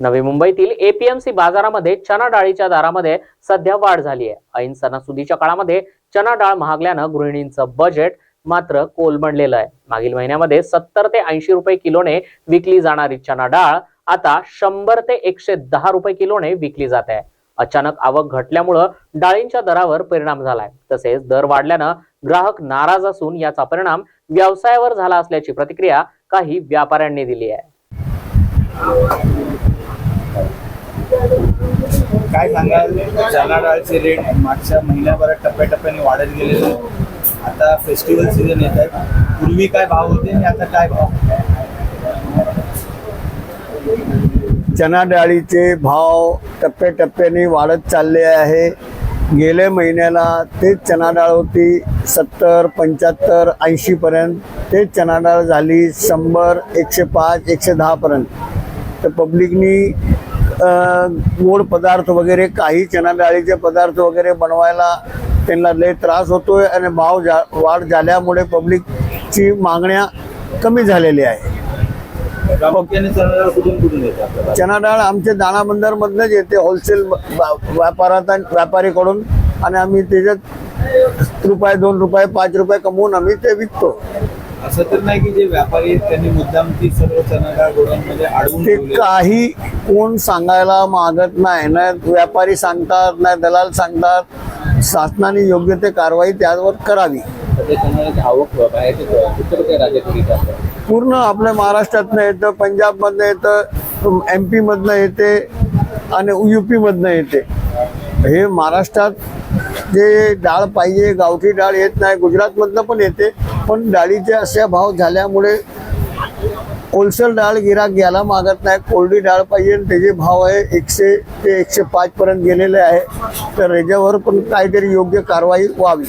नवी मुंबईतील एपीएमसी बाजारामध्ये चना डाळीच्या दरामध्ये सध्या वाढ झाली आहे. ऐन सणासुदीच्या काळामध्ये चना डाळ महागल्यानं गृहिणींचं बजेट मात्र कोलमडलेलं आहे. मागील महिन्यामध्ये सत्तर ते ऐंशी रुपये किलोने विकली जाणारी चना डाळ आता शंभर ते एकशे दहा रुपये किलोने विकली जात आहे. अचानक आवक घटल्यामुळं डाळींच्या दरावर परिणाम झालाय. तसेच दर वाढल्यानं ग्राहक नाराज असून याचा परिणाम व्यवसायावर झाला असल्याची प्रतिक्रिया काही व्यापाऱ्यांनी दिली आहे. काय सांगाल? चणा डाळचे रेट मागच्या महिन्याभरात टप्प्याटप्प्याने वाढत गेलेले आता फेस्टिवल सीझन येत आहे. पूर्वी काय भाव होते आणि आता काय भाव? चणा डाळीचे भाव टप्प्याटप्प्याने वाढत चालले आहे. गेल्या महिन्याला तेच चणा डाळ होती सत्तर पंच्याहत्तर ऐंशीपर्यंत. तेच चणा डाळ झाली शंभर एकशे पाच एकशे दहापर्यंत. तर पब्लिकनी गोड पदार्थ वगैरे काही चना डाळीचे पदार्थ वगैरे बनवायला त्यांना लय त्रास होतोय आणि भाव जा वाढ झाल्यामुळे पब्लिकची मागण्या कमी झालेल्या आहे. चना डाळ आमच्या दाणा बंदरमधनंच येते होलसेल व्यापारात व्यापारीकडून आणि आम्ही त्याच्यात रुपये दोन रुपये पाच रुपये कमवून आम्ही ते विकतो. असं तर नाही की जे व्यापारी आहेत त्यांनी मुद्दाम ती सर्व चना डाळ गोडांमध्ये अडवून ते ठेवली. काही कोण सांगायला मागत नाही ना व्यापारी सांगतात ना दलाल सांगतात. शासनाने योग्य ते कारवाई त्यावर करावी. आवक पूर्ण आपल्या महाराष्ट्रातनं येतं पंजाबमधनं येतं एम पीमधनं येते आणि यू पीमधनं येते. हे महाराष्ट्रात जे डाळ पाहिजे गावठी डाळ येत नाही गुजरातमधनं पण येते. पण डाळीचे असे भाव झाल्यामुळे होलसेल डाळ गिराक घ्यायला मागत नाही. कोरडी डाळ पाहिजे आणि त्याचे भाव आहे एकशे ते एकशे पाच पर्यंत गेलेले आहे. तर याच्यावर पण काहीतरी योग्य कारवाई व्हावी.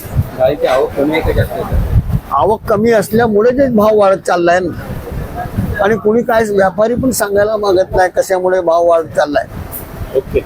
आवक कमी असल्यामुळे जे भाव वाढत चाललाय ना. आणि कुणी काय व्यापारी पण सांगायला मागत नाही कशामुळे भाव वाढत चाललाय. ओके.